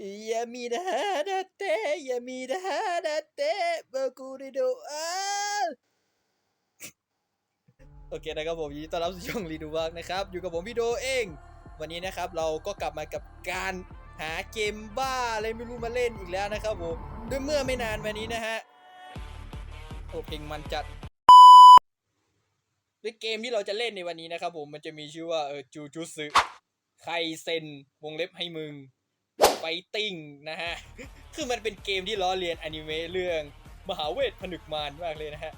ยามีนะฮะนะเตยามีนะฮะนะเตบอกูริโดอาโอเคนะครับผมยินดีต้อนรับสู่ช่องรีดูบักนะครับ อยู่กับผมพี่โดเอง วันนี้นะครับเราก็กลับมากับการหาเกมบ้าอะไรไม่รู้มาเล่นอีกแล้วนะครับผมด้วยเมื่อไม่นานมานี้นะฮะโอเพลงมันจัดด้วยเกมที่เราจะเล่นในวันนี้นะครับผมมันจะมีชื่อว่าเออจูจูซึไคเซนวงเล็บให้มึง ไฟติ้งนะฮะ คือมันเป็นเกมที่ล้อเลียนอนิเมะเรื่องมหาเวทผนึกมารมากเลยนะฮะ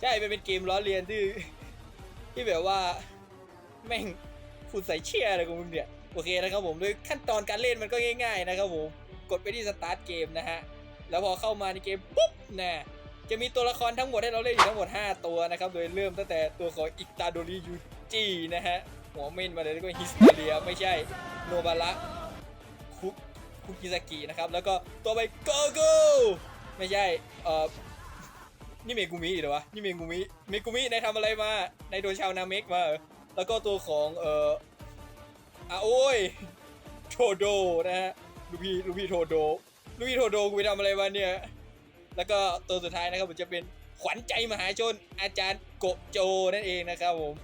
ใช่ มันเป็นเกมล้อเลียนที่ที่แบบว่า แม่งคุณใส่เชียอะไรของมึงเนี่ย โอเคนะครับผมด้วยขั้นตอนการเล่นมันก็ง่าย ๆ นะครับผม กดไปที่สตาร์ทเกมนะฮะ แล้วพอเข้ามาในเกมปุ๊บนะจะมีตัวละครทั้งหมดให้เราเล่นอยู่ทั้งหมด 5 ตัวนะครับ โดยเริ่มตั้งแต่ตัวของอิตาโดริยูจินะฮะ หัวเมนมาเลยแล้วก็ฮิสเตเรียไม่ใช่โนบาระคุคุกิซากินะครับ แล้วก็ตัวไปโกโก้ไม่ใช่เอ่อนี่เมกุมิเหรอวะนี่เมกุมิเมกุมินายทำอะไรมานายโดนชาวนาเมกมาแล้วก็ตัวของเอ่ออาโอ้ยโทโดนะฮะลูพี่ลูพี่โทโดลูพี่โทโดกูไปทำอะไรมาเนี่ยแล้วก็ตัวสุดท้ายนะครับผมจะเป็นขวัญใจมหาชนอาจารย์โกโจนั่นเองนะครับผม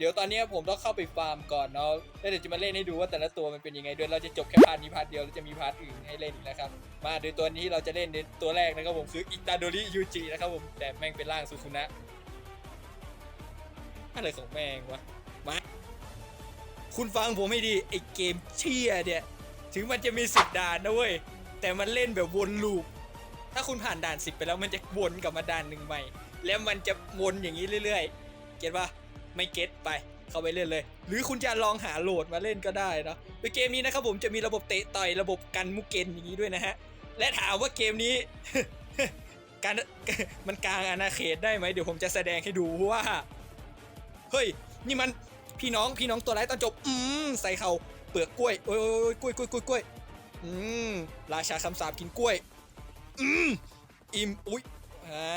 เดี๋ยวตอนนี้ผมต้องเข้าไปฟาร์มก่อนเนาะแล้วเดี๋ยวจะมาเล่นให้ดูว่าแต่ละตัวมันเป็นยังไงด้วยเราจะจบแค่พาร์ทนี้พาร์ทเดียวแล้วจะมีพาร์ทอื่นให้เล่นอีกนะครับมาโดยตัวนี้เราจะเล่นในตัวแรกนะครับผมคืออิตาโดริยูจินะครับผมแต่แม่งเป็นร่างสุคุนะอะไรของแม่งวะมาคุณฟังผมให้ดีไอเกมเชี่ยเนี่ยถึงมันจะมีสิบด่านนะเว้ยแต่มันเล่นแบบวนลูป ถ้าคุณผ่านด่านสิบไปแล้วมันจะวนกลับมาด่านหนึ่งใหม่ แล้วมันจะวนอย่างนี้เรื่อยๆ เก็ตปะ ไม่เก็ตไปเข้าไปเล่นเลย หรือคุณจะลองหาโหลดมาเล่นก็ได้นะในเกมนี้นะครับผมจะมีระบบเตะต่อยระบบกันมุกเกนอย่างนี้ด้วยนะฮะและถามว่าเกมนี้ การมันกลางอาณาเขตได้ไหมเดี๋ยวผมจะแสดงให้ดูว่าเฮ้ยนี่มันพี่น้องพี่น้องตัวร้ายตอนจบอืมใส่เขาเปลือกกล้วยโอ้ยโอ้ยกล้วยกล้วยกล้วยกล้วยอืมราชาคำสาปกินกล้วยอืมอิ่มอุ้ย อ่า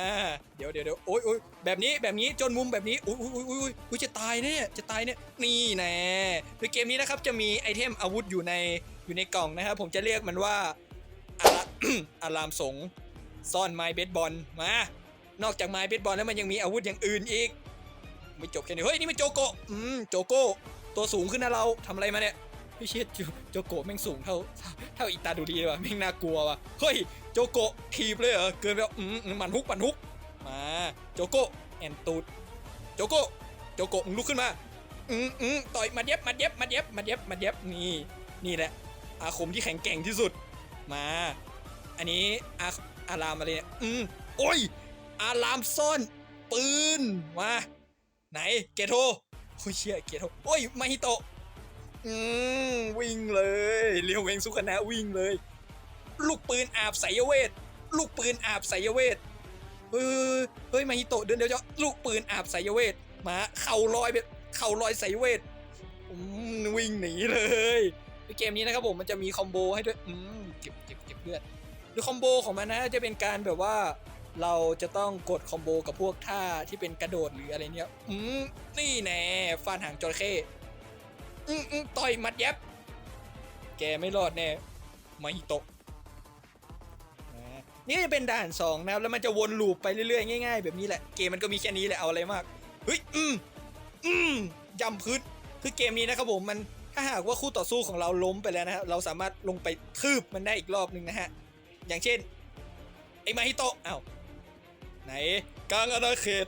เดี๋ยวเดี๋ยวเดี๋ยวโอ้ยโอ้ยแบบนี้แบบนี้จนมุมแบบนี้อุ้ยอุ้ยอุ้ยอุ้ยอุ้ยอุ้ยจะตายเนี่ยจะตายเนี่ยนี่แน่ในเกมนี้นะครับจะมีไอเทมอาวุธอยู่ในอยู่ในกล่องนะครับผมจะเรียกมันว่าอาราอารามสงซ่อนไม้เบสบอลมานอกจากไม้เบสบอลแล้วมันยังมีอาวุธอย่างอื่นอีกไม่จบแค่นี้เฮ้ยนี่มันโจโกอืมโจโก้ตัวสูงขึ้นนะเราทำอะไรมาเนี่ย พี่เชิดโจโจโกะแม่งสูงเท่าเท่าอิตาดูดีเลยว่ะแม่งน่ากลัวว่ะเฮ้ยโจโกะทีบเลยเหรอเกินไปแล้วอืมอืมมันฮุกมันฮุกมาโจโกะแอนตูดโจโกะโจโกะมึงลุกขึ้นมาอืมอืมต่อยมัดเย็บมัดเย็บมัดเย็บมัดเย็บมัดเย็บนี่นี่แหละ อาคมที่แข็งแกร่งที่สุดมา อันนี้อาอารามอะไรเนี่ยอืมโอ้ย อารามซ่อนปืนมาไหนเกโทโอ้ยเชี่ยเกโทโอ้ยมาฮิโตะ อืมวิ่งเลยเรียวเวงสุขนะวิ่งเลย ลูกปืนอาบไสยเวท ลูกปืนอาบไสยเวทเฮ้ยเฮ้ยมาฮิโตะเดินเดี๋ยวจะลูกปืนอาบไสยเวทมาเข่าลอยไปเข่าลอยไสยเวทวิ่งหนีเลยในเกมนี้นะครับผมมันจะมีคอมโบให้ด้วยอืมเก็บเก็บเก็บเลือดโดยคอมโบของมันนะจะเป็นการแบบว่า เราจะต้องกดคอมโบกับพวกท่าที่เป็นกระโดดหรืออะไรเนี้ยอืมนี่แน่ฟาดหางจระเข้ อืมอืมต่อยหมัดยับ แกไม่รอดแน่มาฮิโตะนี่จะเป็นด่านสองนะครับแล้วมันจะวนลูปไปเรื่อยๆง่ายๆแบบนี้แหละ เกมมันก็มีแค่นี้แหละเอาอะไรมากเฮ้ยอืมอืมยำพื้นคือเกมนี้นะครับผมมันถ้าหากว่าคู่ต่อสู้ของเราล้มไปแล้วนะครับเราสามารถลงไปคืบมันได้อีกรอบหนึ่งนะฮะอย่างเช่นไอ้มาฮิโตะอ้าวไหนกลางอาณาเขต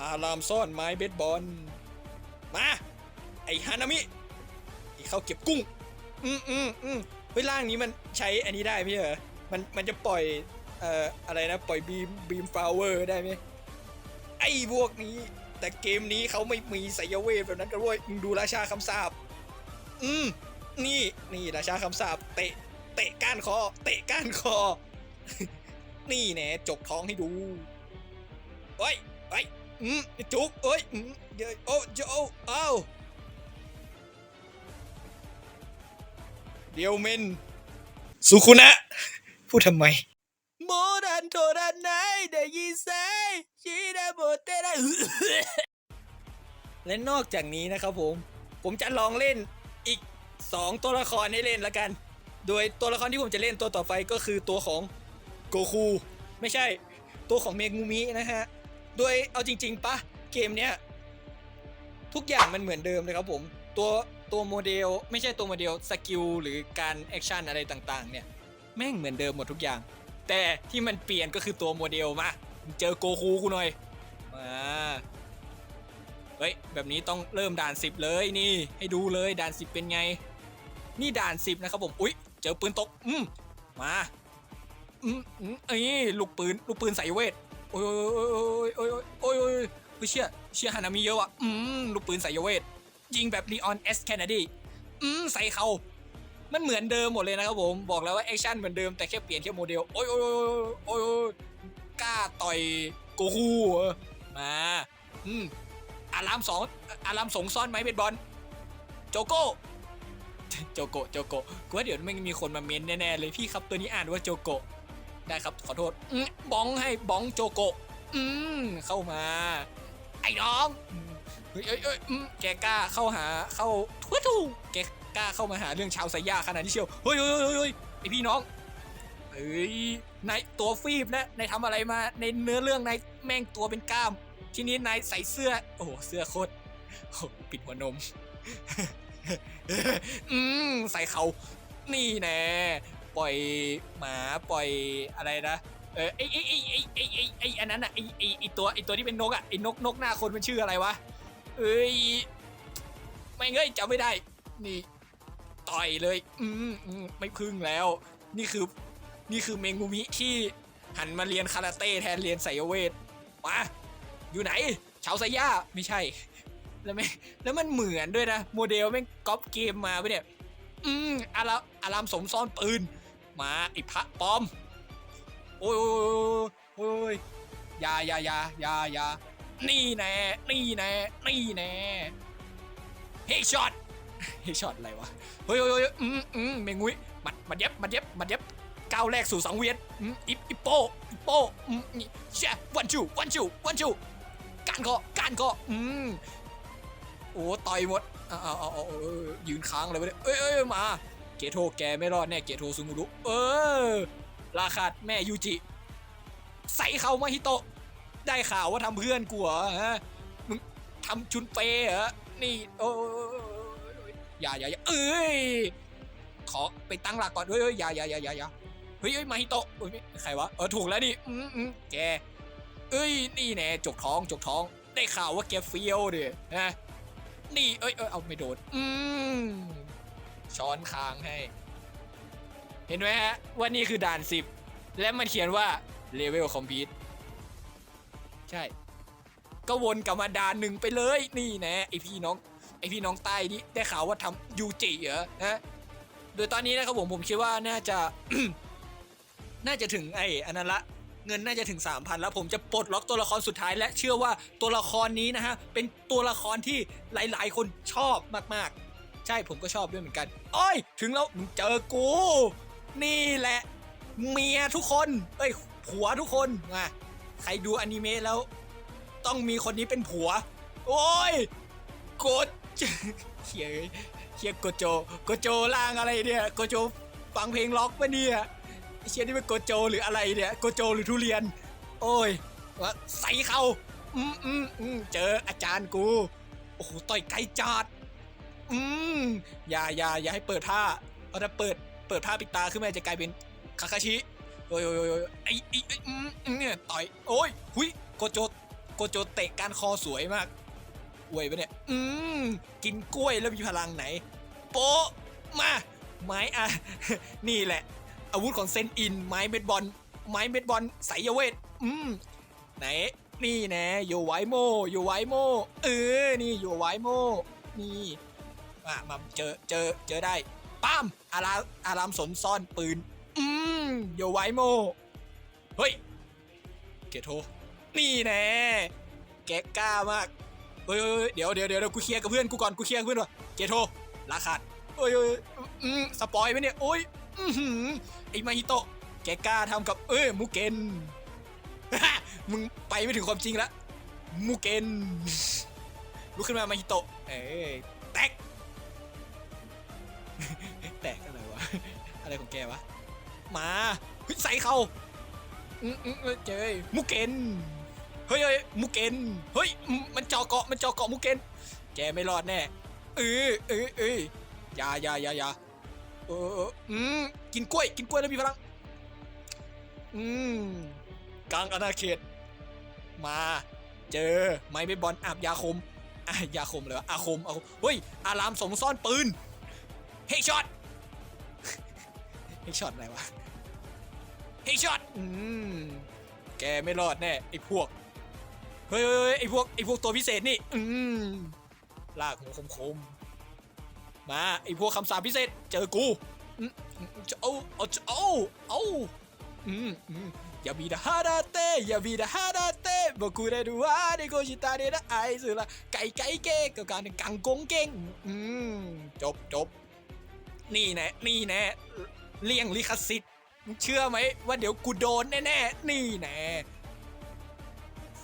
อารามซ่อนไม้เบสบอล มา ไอฮานามิไอเข้าเก็บกุ้ง อืมอืมอืมเฮ้ยร่างนี้มันใช้อันนี้ได้ไหมเหรอ มันมันจะปล่อย เอ่อ อะไรนะ ปล่อยบีมบีมฟลาวเวอร์ได้ไหมไอ้พวกนี้ แต่เกมนี้เขาไม่มีไสยเวทแบบนั้นกันเว้ย มึงดูราชาคำสาปอืม นี่ นี่ราชาคำสาปเตะ เตะก้านคอ เตะก้านคอ นี่แน่จกท้องให้ดูโอ้ยโอ้ย อืมจุกเอ้ยอืมเดี๋ยวโอ้โจเอ้าเดียวเมนสุคุนะ พูดทำไมโมดันโทดันไนเดยิไซชิดาโบเตระและนอกจากนี้นะครับผม ผมจะลองเล่นอีก 2 ตัวละครให้เล่นละกัน โดยตัวละครที่ผมจะเล่นตัวต่อไปก็คือตัวของโกคู ไม่ใช่ ตัวของเมงูมินะฮะ โดยเอาจริง ๆปะเกมเนี้ยทุกอย่างมันเหมือนเดิมเลยครับผม ตัวตัวโมเดลไม่ใช่ตัวโมเดลสกิลหรือการแอคชั่นอะไรต่างๆ เนี่ยแม่งเหมือนเดิมหมดทุกอย่าง แต่ที่มันเปลี่ยนก็คือตัวโมเดลมาเจอโกคูกูหน่อยมาเฮ้ยแบบนี้ต้องเริ่มด่าน10เลยนี่ ให้ดูเลยด่าน10เป็นไง นี่ด่าน10นะครับผมอุ๊ยเจอปืนตก อืมมาอืมอืมเอ้ยลูกปืนลูกปืนใส่เวท อ้ยโอ้ยโอ้ยโอ้ยโอ้ยโอ้ยโอ้ยโอ้ยเชี่ยเชี่ยฮานามิเยอะอะอืมลูกปืนใส่เวทยิงแบบลีออนเอสแคนาดีอืมใส่เขามันเหมือนเดิมหมดเลยนะครับผมบอกแล้วว่าแอคชั่นเหมือนเดิมแต่แค่เปลี่ยนแค่โมเดลโอ้ยโอ้ยโอ้ยโอ้ยกล้าต่อยโกคูมาอืมอารามสองอารามสงซ่อนไหมเบสบอลโจโก้โจโกโจโกกูว่าเดี๋ยวไม่มีคนมาเม้นแน่ๆเลยพี่ครับตัวนี้อ่านว่าโจโก ได้ครับขอโทษบ้องให้บ้องโจโกอืมเข้ามา ไอ้น้องเฮ้ยเอ้ยเอ้ยแกกล้าเข้าหาเข้าทั่วทูแกกล้าเข้ามาหาเรื่องชาวไซย่าขนาดนี้เชียวเฮ้ยเฮ้ยเฮ้ยเฮ้ยไอพี่น้องเฮ้ยนายตัวฟีบนะนายทำอะไรมาในเนื้อเรื่องนายแม่งตัวเป็นกล้าม ทีนี้นายใส่เสื้อ โอ้เสื้อโคตรโอ้ปิดหัวนม อืมใส่เขา นี่แน่ ปล่อยหมาปล่อยอะไรนะเออไอไอไอไอไอไอไออันนั้นอะไอไอไอตัวไอตัวที่เป็นนกอะไอนกนกหน้าคนมันชื่ออะไรวะเอ้ยไม่เงยจำไม่ได้ นี่ ต่อยเลย อืมอืมไม่พึ่งแล้ว นี่คือ นี่คือเมงมุมิที่หันมาเรียนคาราเต้แทนเรียนไสยเวทมาอยู่ไหนชาวไซย่าไม่ใช่ แล้วไม่แล้วมันเหมือนด้วยนะ โมเดลแม่งก๊อปเกมมาไปเนี่ย อืมอารามอารามสมซ่อนปืน มาไอ้พระปลอม โอ้ยโอ้ยโอ้ยโอ้ยยาอยาอยาอยายานี่แน่ นี่แน่ นี่แน่เฮ้ยช็อตเฮ้ยช็อตอะไรวะ เฮ้ยเฮ้ยอืมอืมเมงุ้ยมัดมัดเย็บมัดเย็บมัดเย็บก้าวแรกสู่สังเวียนอืมอิปอิปโปอิปโปอืมนี่เช่วันจูวันจูวันจูการคอการคออืมโอ้ต่อยหมดอาเอาอาเอาเออยืนค้างเลยวะเนี่ยเอ้ยเอ้ยมา เกโทแกไม่รอดแน่เกโทซูมุรุเออ ราคาดแม่ยูจิ ใส่เขามาฮิโตะ ได้ข่าวว่าทำเพื่อนกูเหรอฮะ มึงทำชุนเปเหรอ นี่โอ้อย่าอย่าอย่าเอ้ย ขอไปตั้งหลักก่อนเฮ้ยเฮ้ยอย่าอย่าอย่าอย่าอย่าเฮ้ยเฮ้ยมาฮิโตะใครวะ เออถูกแล้วนี่ อืมอืมแก เอ้ย นี่แน่จกท้องจกท้อง ได้ข่าวว่าแกเฟี้ยวดิฮะ นี่ เอ้ยเอ้ยเอาไม่โดน อืม ช้อนคางให้ เห็นไหมฮะว่านี่คือด่าน10และมันเขียนว่าเลเวลคอมพิวใช่ ก็วนกลับมาด่านหนึ่งไปเลยนี่นะไอพี่น้องไอพี่น้องใต้นี่ได้ข่าวว่าทำยูจิเหรอนะโดยตอนนี้นะครับผมผมคิดว่าน่าจะ น่าจะถึงไอ้อันนั้นละเงินน่าจะถึง 3,000 แล้วผมจะปลดล็อกตัวละครสุดท้ายและเชื่อว่าตัวละครนี้นะฮะ เป็นตัวละครที่หลาย ๆ คนชอบมาก ๆ ใช่ผมก็ชอบด้วยเหมือนกันโอ้ยถึงแล้วมึงเจอกู นี่แหละ เมียทุกคน เอ้ยผัวทุกคนมาใครดูอนิเมะแล้ว ต้องมีคนนี้เป็นผัว โอ้ยกดเฮียเฮียโกโจโกโจล่างอะไรเนี่ยโกโจฟังเพลงล็อกปะเนี่ยเชียนี่เป็นโกโจหรืออะไรเนี่ยโกโจหรือทุเรียน โอ้ยว่าใส่เขาอืมอืมอืมเจออาจารย์กู โอ้โหต่อยไกลจัด อืมอย่าอย่าอย่าให้เปิดผ้าเพราะถ้าเปิดเปิดผ้าปิดตาขึ้นมาจะกลายเป็นคาคาชิโอ้ยโอ้ยโอ้ยไอ้ไอ้ไอ้เนี่ยต่อยโอ้ยหุยโกโจโกโจเตะการคอสวยมากอวยไปเนี่ย อืมกินกล้วยแล้วมีพลังไหน โปะมาไม้อะนี่แหละ อาวุธของเซนอิน ไม้เม็ดบอล ไม้เม็ดบอลสายเวท อืมไหน นี่น่โยไวโมโยไวโมเออ นี่โยไวโมนี่ มามาเจอเจอเจอได้ป้ามอารามอารามสนซ่อนปืน อืมโยไวโม เฮ้ย เกโท นี่แน่แกกล้ามากเฮ้ยเดี๋ยวเดี๋ยวเดี๋ยวกูเคลียร์กับเพื่อนกูก่อนกูเคลียร์กับเพื่อนว่ะเกโทลาขาดเฮ้ยอืมสปอยไหมเนี่ยโอ้ยอือหือไอ้มาฮิโตะแกกล้าทำกับเอ้ยมูเกนมึงไปไม่ถึงความจริงละมูเกนลุกขึ้นมามาฮิโตะเอ้ยแตก อะไรของแกวะมาใส่เขาอืมอืมเจยมุกเกนเฮ้ยเฮ้ยมุกเกนเฮ้ยมันเจาะเกาะมันเจาะเกาะมุกเกนแกไม่รอดแน่เออเออเอออย่าอย่าอย่าอย่าเอออืมกินกล้วยกินกล้วยแล้วมีพลังอืมกลางอาณาเขต มา เจอไม้เบสบอลอาบยาคมอะยาคมเลยวะอาคมอาคมเฮ้ยอารามสมซ่อนปืนเฮกช็อต เฮกช็อตอะไรวะเฮกช็อตอืมแกไม่รอดแน่ไอ้พวก เฮ้ยไอ้พวกไอ้พวกตัวพิเศษนี่ อืมลากหัวคมๆ มาไอ้พวกคำสาปพิเศษ เจอกูจะเอาเอาจะเอาเอาอืมอืมอย่ามีดาฮาราเต้อย่ามีดาฮาราเต้บอกกูได้ดูว่าในโกชิตาเดนะไอสุละไก่ไก่เก้กับการกังกงเก่งอืมจบจบนี่แน่นี่แน่ เลี่ยงลิขสิทธิ์เชื่อไหมว่าเดี๋ยวกูโดนแน่ๆ นี่แน่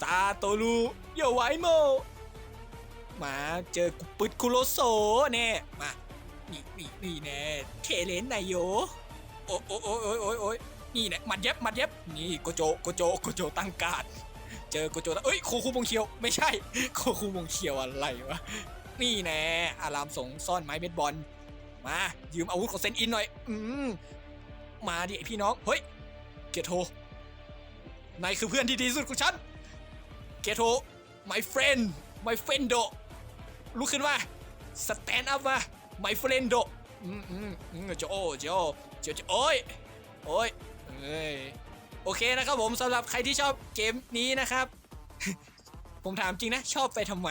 ซาโตรุอย่าไหวโม มาเจอกูปึดคุโรโซแน่มา นี่นี่นี่แน่เคเลนนายโย โอ้โอ้โอ้โอ้โอ้โอ้นี่แหละหมัดเย็บหมัดเย็บ นี่โกโจโกโจโกโจตั้งการเจอโกโจเอ้ยโคคูมงเคียว ไม่ใช่โคคูมงเคียวอะไรวะ นี่แน่อารามสงซ่อนไม้เบสบอล มายืมอาวุธของเซนอินหน่อย อืมมาดิไอพี่น้อง เฮ้ย เกียรโทนายคือเพื่อนที่ดีที่สุดของฉัน เกียรโท my friend my friend โดลุกขึ้นมา stand up มา my friend โดอืมอืมอืมโจโจโจโจโอ้ยโอ้ยเอ้ยโอเคนะครับผมสำหรับใครที่ชอบเกมนี้นะครับ ผมถามจริงนะ ชอบไปทำไม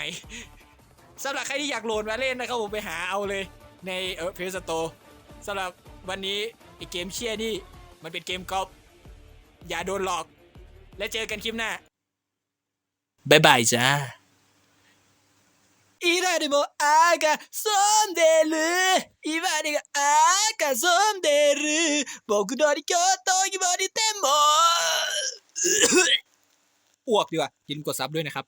สำหรับใครที่อยากโหลดมาเล่นนะครับผมไปหาเอาเลย ในเออเพจสโตสำหรับวันนี้ไอเกมเชียนี่ มันเป็นเกมกอล์ฟอย่าโดนหลอก และเจอกันคลิปหน้าบายบายจ้า今でも赤そんでる今でが赤そんでる僕のり京都にも似ても อ้วกดีกว่าอย่าลืมกดซับด้วยนะครับ